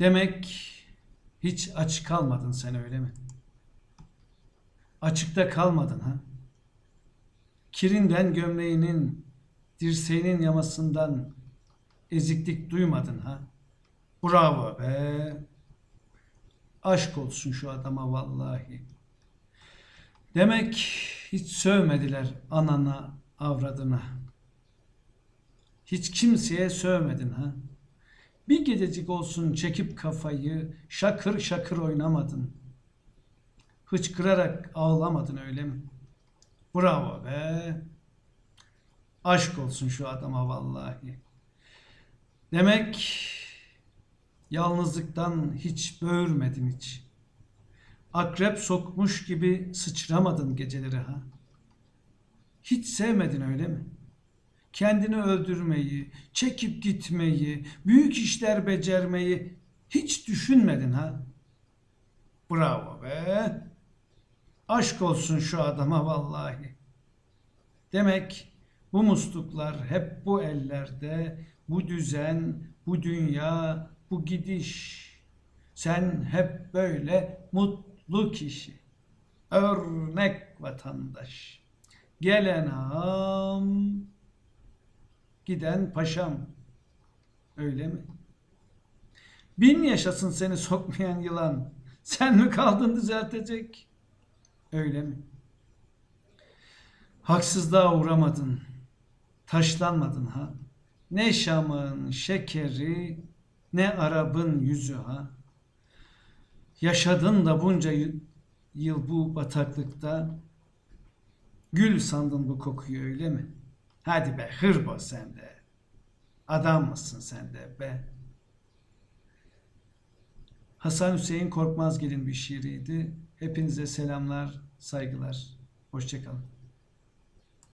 Demek hiç aç kalmadın sen öyle mi? Açıkta kalmadın ha? Kirinden gömleğinin, dirseğinin yamasından eziklik duymadın ha? Bravo be. Aşk olsun şu adama vallahi. Demek hiç sövmediler anana, avradına. Hiç kimseye sövmedin ha? Bir gececik olsun çekip kafayı şakır şakır oynamadın. Hıçkırarak ağlamadın öyle mi? Bravo be. Aşk olsun şu adama vallahi. Demek yalnızlıktan hiç böğürmedin hiç. Akrep sokmuş gibi sıçramadın geceleri ha. Hiç sevmedin öyle mi? Kendini öldürmeyi, çekip gitmeyi, büyük işler becermeyi hiç düşünmedin ha? Bravo be. Aşk olsun şu adama vallahi. Demek bu musluklar hep bu ellerde, bu düzen, bu dünya, bu gidiş. Sen hep böyle mutlu kişi. Örnek vatandaş. Gelen ağam, giden paşam. Öyle mi? Bin yaşasın seni sokmayan yılan. Sen mi kaldın düzeltecek? Öyle mi? Haksızlığa uğramadın. Taşlanmadın ha. Ne Şam'ın şekeri, ne Arap'ın yüzü ha. Yaşadın da bunca yıl bu bataklıkta. Gül sandın bu kokuyu öyle mi? Hadi be hırbo sen de. Adam mısın sen de be? Hasan Hüseyin Korkmazgil'in bir şiiriydi. Hepinize selamlar, saygılar. Hoşçakalın.